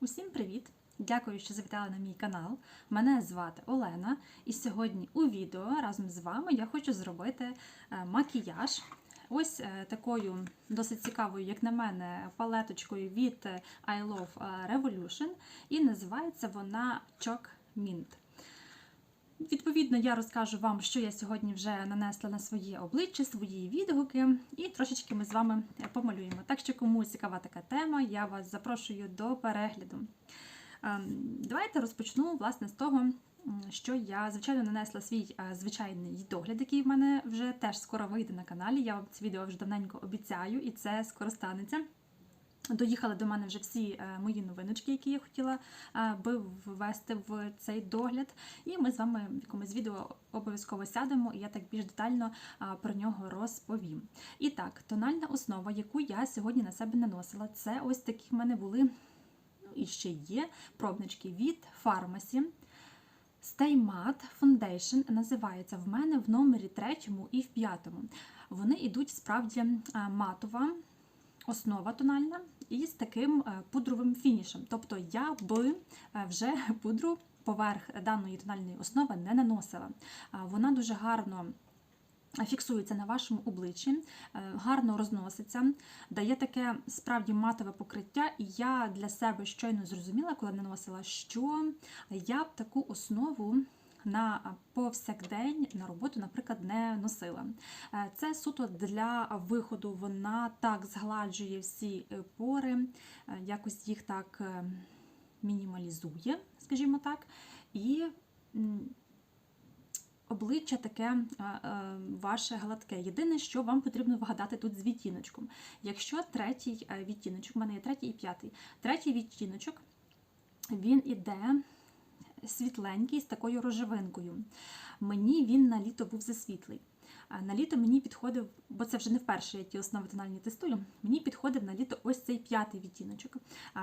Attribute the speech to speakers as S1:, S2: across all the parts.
S1: Усім привіт! Дякую, що завітали на мій канал. Мене звати Олена, і сьогодні у відео разом з вами я хочу зробити е, макіяж. Ось е, такою досить цікавою, як на мене, палеточкою від е, I Love Revolution, і називається вона Chalk Mint. Відповідно, я розкажу вам, що я сьогодні вже нанесла на своє обличчя, свої відгуки, і трошечки ми з вами помалюємо. Так що, кому цікава така тема, я вас запрошую до перегляду. Ем, Давайте розпочну власне з того, що я звичайно нанесла свій е, звичайний догляд, який в мене вже теж скоро вийде на каналі. Я вам це відео вже давненько обіцяю, і це скоро станеться. Доїхали до мене вже всі е, мої новиночки, які я хотіла е, би ввести в цей догляд. І ми з вами в якомусь відео обов'язково сядемо, і я так більш детально е, про нього розповім. І так, тональна основа, яку я сьогодні на себе наносила, це ось такі в мене були, ну і ще є пробнички від Pharmacy. Stay Matte Foundation називається в мене в номері третьому і в п'ятому. Вони йдуть справді матова основа тональна і з таким е, пудровим фінішем. Тобто я би е, вже пудру поверх даної тональної основи не наносила. Вона дуже гарно. Фіксується на вашому обличчі, е, гарно розноситься, дає таке справді матове покриття, і я для себе щойно зрозуміла, коли наносила, що я б таку основу на повсякдень на роботу, наприклад, не носила. Е, Це суто для виходу. Вона так згладжує всі е, пори, е, якось їх так мінімалізує, скажімо так. І обличчя таке ваше гладке. Єдине, що вам потрібно вгадати тут з відтіночком. Якщо третій відтіночок, в мене є третій і п'ятий. Третій відтіночок він іде світленький з такою рожевинкою. Мені він на літо був засвітлий. На літо мені підходив, бо це вже не вперше я ті основи тональні тестую. Мені підходив на літо ось цей п'ятий відтіночок.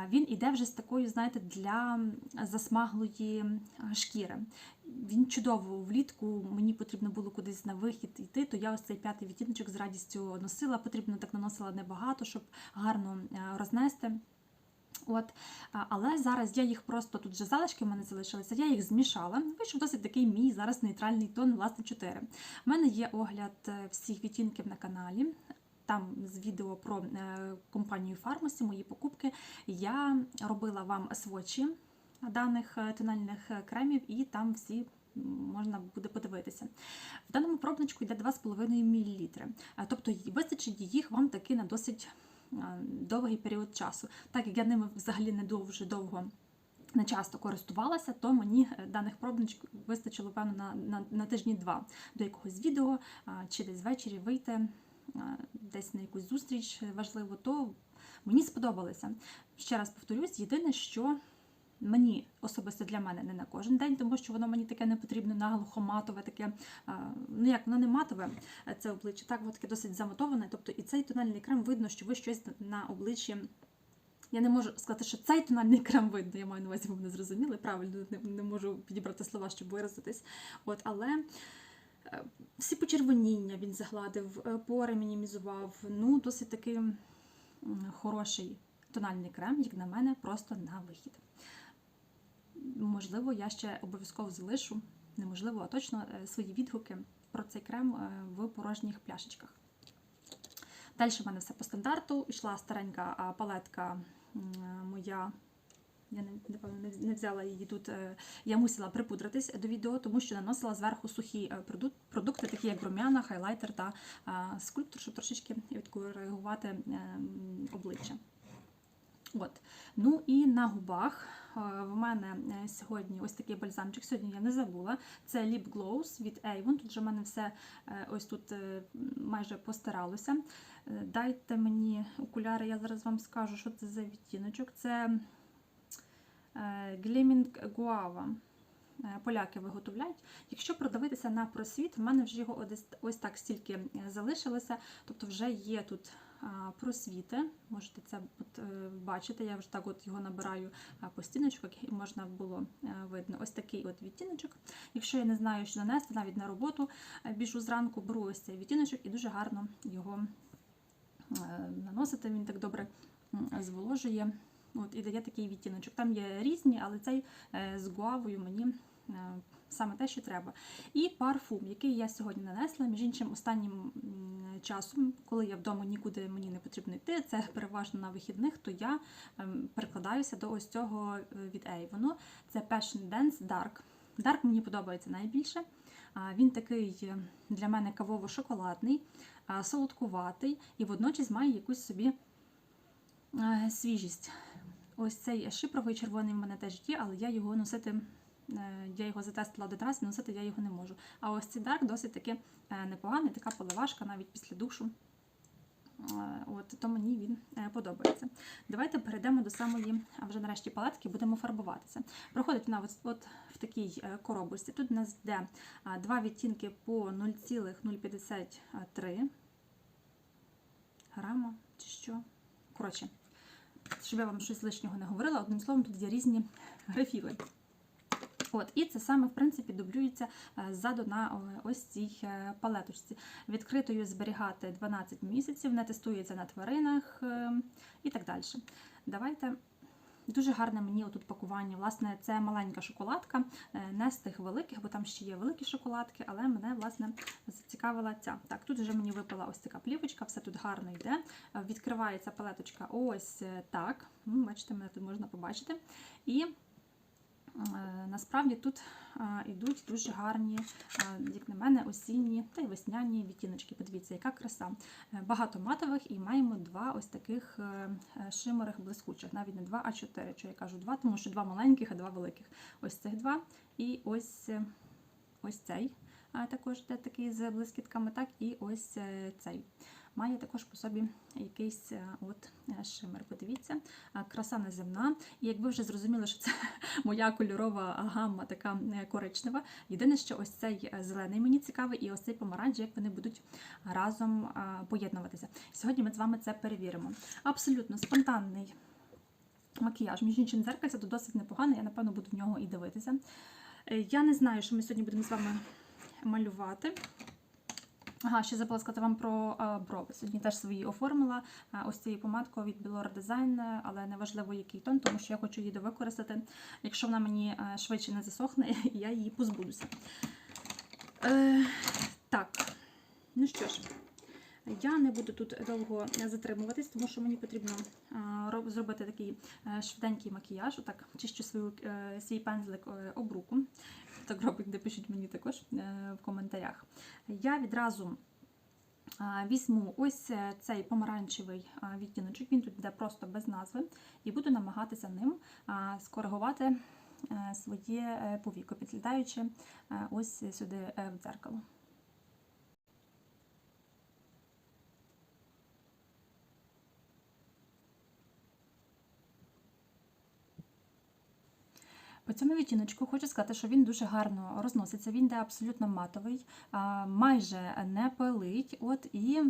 S1: Він іде вже з такою, знаєте, для засмаглої шкіри. Він чудово влітку, мені потрібно було кудись на вихід йти, то я ось цей п'ятий відтіночок з радістю носила. Потрібно так наносила небагато, щоб гарно рознести. От, але зараз я їх просто тут вже залишки в мене залишилися, я їх змішала. Вийшов досить такий мій зараз нейтральний тон, власне, 4. У мене є огляд е, всіх відтінків на каналі. Там з відео про е, компанію Pharmacy, мої покупки. Я робила вам свочі даних е, тональних кремів, і там всі можна буде подивитися. В даному пробничку йде 2,5 мл. Тобто вистачить їх вам таки на досить довгий період часу. Так як я ними взагалі не дуже довго. Не часто користувалася, то мені е, даних пробничок вистачило певно на, на, на тижні два до якогось відео чи десь ввечері вийти десь на якусь зустріч важливо, то мені сподобалося. Ще раз повторюсь, єдине, що мені особисто для мене не на кожен день, тому що воно мені таке не потрібно наглухо матове, таке, ну як воно не матове, це обличчя, так воно таке досить замотоване. Тобто і цей тональний крем видно, що ви щось на обличчі. Я не можу сказати, що цей тональний крем видно, я маю на увазі, ви мене зрозуміли, правильно не, не можу підібрати слова, щоб виразитись. От, але е, всі почервоніння він загладив, е, пори мінімізував. Ну, досить такий хороший тональний крем, як на мене, просто на вихід. Можливо, я ще обов'язково залишу, неможливо, а точно е, свої відгуки про цей крем е, в порожніх пляшечках. Далі в мене все по стандарту. Йшла старенька палетка моя. Я не, напевно, не- взяла її тут. е, Я мусила припудритись до відео, тому що наносила зверху сухі е, продукти, такі як рум'яна, хайлайтер та скульптор, щоб трошечки відкоригувати е, обличчя. От. Ну і на губах е, в мене е, сьогодні ось такий бальзамчик. Сьогодні я не забула. Це Lip Gloss від Avon. Тут вже в мене все е, ось тут майже постаралося. Дайте мені окуляри, я зараз вам скажу, що це за відтіночок. Це Gleaming Guava. Поляки виготовляють. Якщо продивитися на просвіт, в мене вже його ось, так стільки залишилося. Тобто вже є тут просвіти. Можете це от, е, бачити. Я вже так от його набираю по стіночках, і можна було е, видно ось такий от відтіночок. Якщо я не знаю, що нанести, навіть на роботу е, біжу зранку, беру ось цей відтіночок і дуже гарно його наносити. Він так добре зволожує От, і дає такий відтіночок. Там є різні, але цей з гуавою мені саме те, що треба. І парфум, який я сьогодні нанесла, між іншим, останнім часом, коли я вдома нікуди мені не потрібно йти, це переважно на вихідних, то я ем, перекладаюся до ось цього е, від Avon. Це Passion Dance Dark. Dark мені подобається найбільше. Він такий е, для мене кавово-шоколадний, солодкуватий і водночас має якусь собі е, свіжість. Ось цей шипровий червоний в мене теж є, але я його носити, е, я його затестила раз, і носити я його не можу. А ось цей дарк досить таки е, непоганий, така поливашка навіть після душу. Е, От, то мені він е, подобається. Давайте перейдемо до самої, а вже нарешті палетки, будемо фарбуватися. Проходить вона от, от в такій е, коробочці. Тут у нас йде два відтінки по 0,053 грама чи що. Коротше, щоб я вам щось лишнього не говорила, одним словом, тут є різні графіли. От, і це саме, в принципі, дублюється е, ззаду на ось цій е, палеточці. Відкритою зберігати 12 місяців, не тестується на тваринах е, і так далі. Давайте. Дуже гарне мені отут пакування. Власне, це маленька шоколадка, не з тих великих, бо там ще є великі шоколадки, але мене власне зацікавила ця. Так, тут вже мені випала ось така плівочка, все тут гарно йде. Відкривається палеточка ось так. Бачите, мене тут можна побачити. І Насправді тут е, йдуть дуже гарні, е, як на мене, осінні та й весняні відтіночки. Подивіться, яка краса. Е, Багато матових і маємо два ось таких е, е, шимерих блискучих, навіть не два, а чотири. Що я кажу два, тому що два маленьких, а два великих. Ось цих два. І ось, е, ось цей також такий з блискітками, так і ось е, цей. Має також по собі якийсь е, от е, шимер. Подивіться, А, краса неземна. І як ви вже зрозуміли, що це моя кольорова гамма така е, коричнева. Єдине, що ось цей е, зелений мені цікавий, і ось цей помаранч, як вони будуть разом поєднуватися. Сьогодні ми з вами це перевіримо. Абсолютно спонтанний макіяж. Між іншим дзеркальце тут досить непогане, я напевно буду в нього і дивитися. Е, Я не знаю, що ми сьогодні будемо з вами малювати. Ага, ще забула сказати вам про е, брови. Сьогодні теж свої оформила е, ось цією помадкою від Білор Design, е, але неважливо який тон, тому що я хочу її довикористати. Якщо вона мені швидше не засохне, я її позбудуся. Е, так, ну що ж, я не буду тут довго затримуватись, тому що мені потрібно е, зробити такий е, швиденький макіяж. Отак, чищу свою, е, свій пензлик об руку. Так робить, де пишіть мені також в коментарях. Я відразу візьму ось цей помаранчевий відтіночок, він тут йде просто без назви, і буду намагатися ним скоригувати своє повіко, підглядаючи ось сюди в дзеркало. По цьому відтіночку хочу сказати, що він дуже гарно розноситься. Він де абсолютно матовий, майже не пилить. От і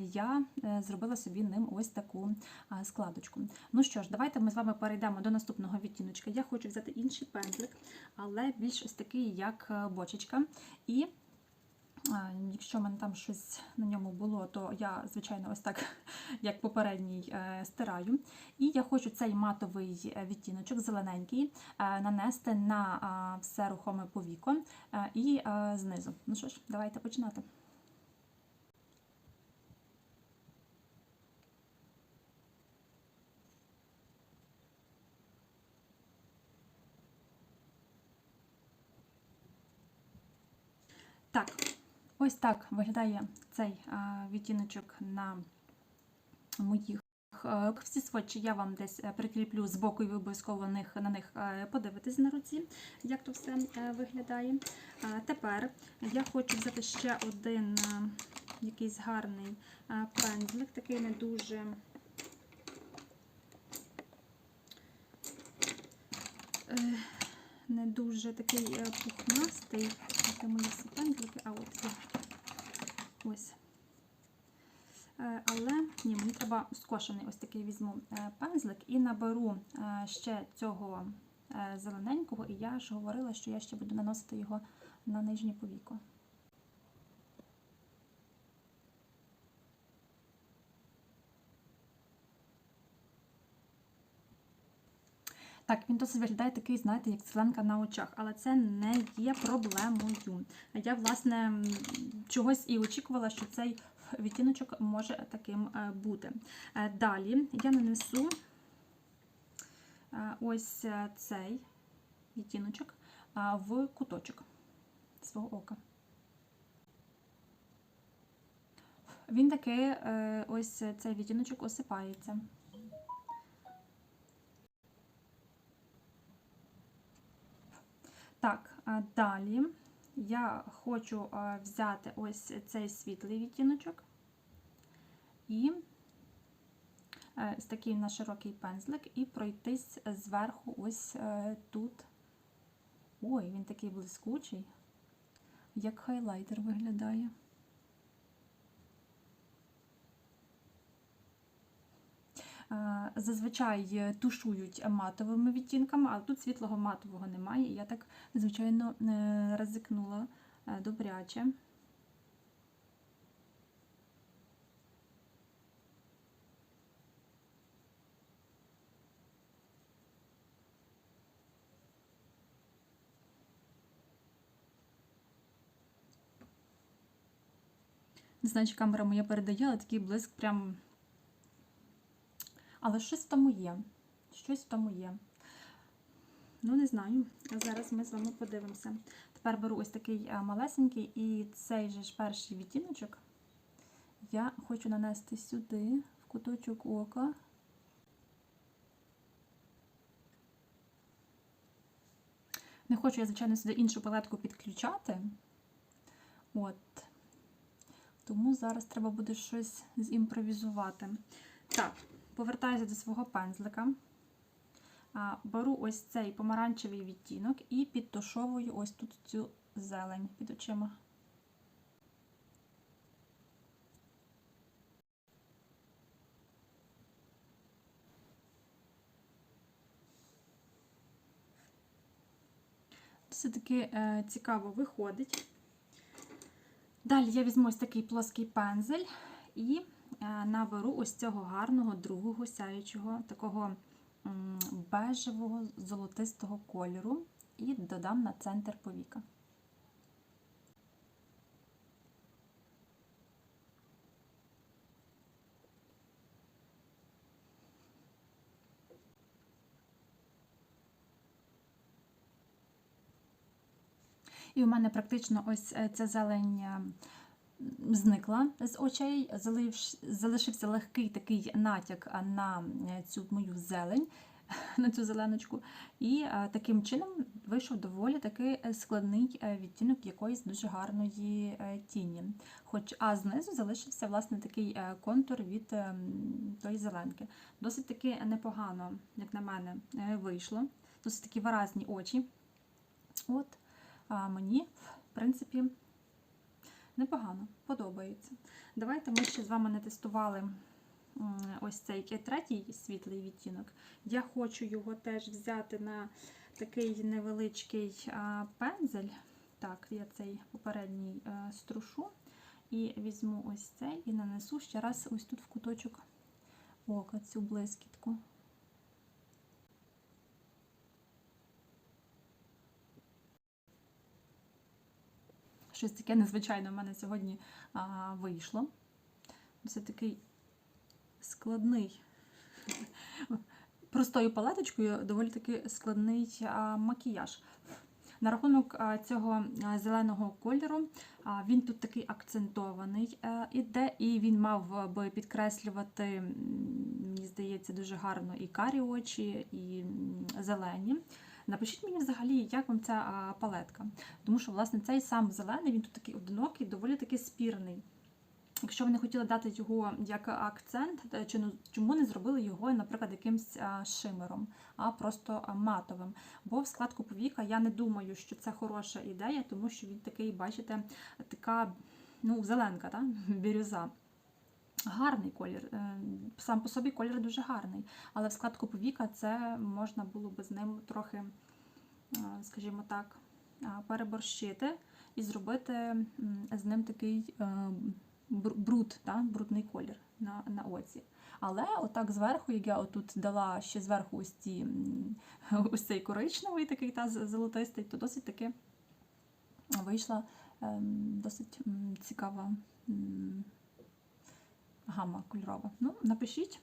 S1: я е, зробила собі ним ось таку складочку. Ну що ж, давайте ми з вами перейдемо до наступного відтіночка. Я хочу взяти інший пензлик, але більш ось такий, як е, бочечка. І Якщо в мене там щось на ньому було, то я, звичайно, ось так, як попередній, е, стираю. І я хочу цей матовий е, відтіночок, зелененький, е, нанести на все рухоме повіко і знизу. Ну що ж, давайте починати. Так, ось так виглядає цей відтіночок на моїх. е, Всі сводчі я вам десь е, прикріплю з боку, і ви обов'язково на них, е, подивитесь на руці, як то все виглядає. Тепер я хочу взяти ще один якийсь гарний пензлик, такий не дуже. Не дуже такий пухнастий. Це мої всі пензлики, а от. Ось. Е, Але ні, мені треба скошений ось такий візьму е, пензлик і наберу е, ще цього зелененького, і я ж говорила, що я ще буду наносити його на нижнє повіко. Так, він досить виглядає такий, знаєте, як селенка на очах, але це не є проблемою. Я, власне, чогось і очікувала, що цей відтіночок може таким е, бути. Е, Далі я нанесу е, ось цей відтіночок в куточок свого ока. Він таки ось цей відтіночок осипається. Так, далі я хочу взяти ось цей світлий відтіночок і е, з такий на широкий пензлик і пройтись зверху ось е, тут. Ой, він такий блискучий, як хайлайтер виглядає. Зазвичай е, тушують матовими відтінками, але тут світлого матового немає. Я так, звичайно, е, ризикнула е, добряче. Не знаю, чи камера моя передає, але такий блиск прям але щось тому є. Щось тому є. Ну, не знаю. Зараз ми з вами подивимося. Тепер беру ось такий е, малесенький і цей же ж перший відтіночок я хочу нанести сюди, в куточок ока. Не хочу я, звичайно, сюди іншу палетку підключати. От. Тому зараз треба буде щось зімпровізувати. Так, повертаюся до свого пензлика. Беру ось цей помаранчевий відтінок і підтушовую ось тут цю зелень під очима. Все-таки е, цікаво виходить. Далі я візьму ось такий плоский пензель і наберу ось цього гарного другого сяючого, такого бежевого золотистого кольору і додам на центр повіка. І у мене практично ось е, ця зелень е, зникла з очей, залишився легкий такий натяк на е, цю мою зелень, на цю зеленочку. І таким чином вийшов доволі такий складний відтінок якоїсь дуже гарної тіні. Хоч а знизу залишився власне такий контур від тої зеленки. Досить таки непогано, як на мене, вийшло. Досить такі виразні очі. От а мені, в принципі, непогано, подобається. Давайте ми ще з вами не тестували ось цей третій світлий відтінок. Я хочу його теж взяти на такий невеличкий пензель. Так, я цей попередній струшу. І візьму ось цей і нанесу ще раз ось тут в куточок ока цю блискітку. Щось таке незвичайне в мене сьогодні а, вийшло. Це такий складний, простою палеточкою доволі таки складний а, макіяж. На рахунок цього зеленого кольору, він тут такий акцентований а, іде, і він мав би підкреслювати, мені здається, дуже гарно і карі очі, і зелені. Напишіть мені взагалі, як вам ця палетка. Тому що, власне, цей сам зелений, він тут такий одинокий, доволі таки спірний. Якщо ви не хотіли дати його як акцент, ну, чому не зробили його, наприклад, якимсь шимером, а просто матовим. Бо в складку повіка я не думаю, що це хороша ідея, тому що він такий, бачите, така ну, зеленка, та? бірюза. Гарний колір. Е, сам по собі колір дуже гарний, але в складку повіка це можна було би з ним трохи, е, скажімо так, е, переборщити і зробити з ним такий бруд, так, брудний колір на на оці. Але отак зверху, як я отут дала ще зверху ось ці ось цей коричневий такий та золотистий, то досить таки вийшла ем, досить цікава гама кольорова. Ну, напишіть.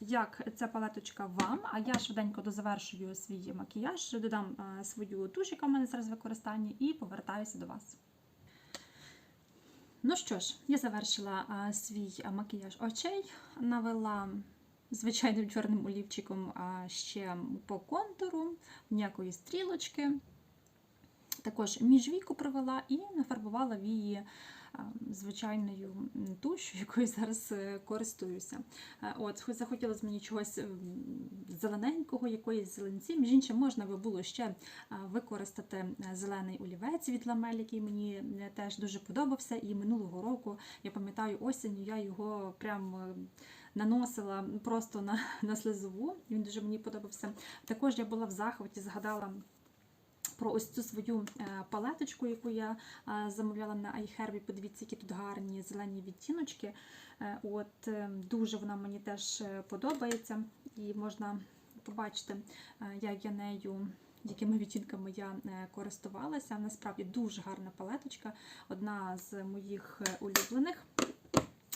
S1: Як ця палеточка вам, а я швиденько дозавершую свій макіяж, додам свою туш, яка в мене зараз в використанні, і повертаюся до вас. Ну що ж, я завершила свій макіяж очей, навела звичайним чорним олівчиком ще по контуру, ніякої стрілочки. Також міжвійку провела і нафарбувала вії звичайною тушю, якою зараз е, користуюся. Е, От, хоч захотілося мені чогось зелененького, якоїсь зеленці. Між іншим, можна би було ще використати е, зелений олівець від ламель, який мені теж дуже подобався. І минулого року, я пам'ятаю, осінню я його прям. Наносила просто на, на слизову, він дуже мені подобався. Також я була в захваті, згадала про ось цю свою е, палеточку, яку я е, замовляла на iHerb. Подивіться, які тут гарні зелені відтіночки. Е, От Дуже вона мені теж подобається, і можна побачити, як я нею. Якими відтінками я користувалася. Насправді дуже гарна палеточка, одна з моїх улюблених.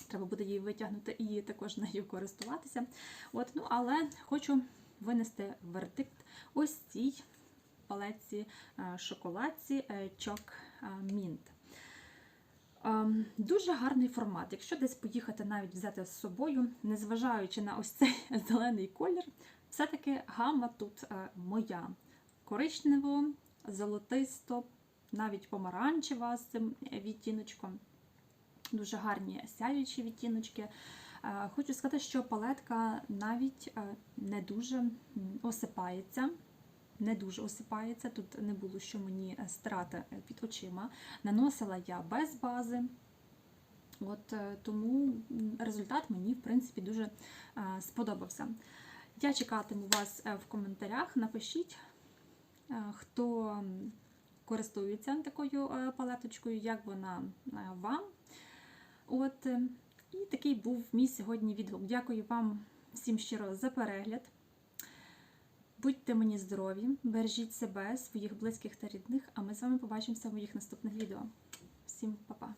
S1: Треба буде її витягнути і також нею користуватися. От, ну, але хочу винести вердикт ось цій палетці е, шоколадці е, Чок е, Мінт. Ем, Дуже гарний формат. Якщо десь поїхати навіть взяти з собою, незважаючи на ось цей зелений колір, все-таки гама тут моя. Коричнево, золотисто, навіть помаранчева з цим відтіночком. Дуже гарні сяючі відтіночки. Хочу сказати, що палетка навіть не дуже осипається. Не дуже осипається, тут не було що мені е, стирати е, під очима. Наносила я без бази. От, е, тому результат мені, в принципі, дуже сподобався. Я чекатиму вас в коментарях. Напишіть, хто користується такою палеточкою, як вона вам. От, і такий був мій сьогодні відгук. Дякую вам всім щиро за перегляд. Будьте мені здорові, бережіть себе, своїх близьких та рідних, а ми з вами побачимося в моїх наступних відео. Всім па-па!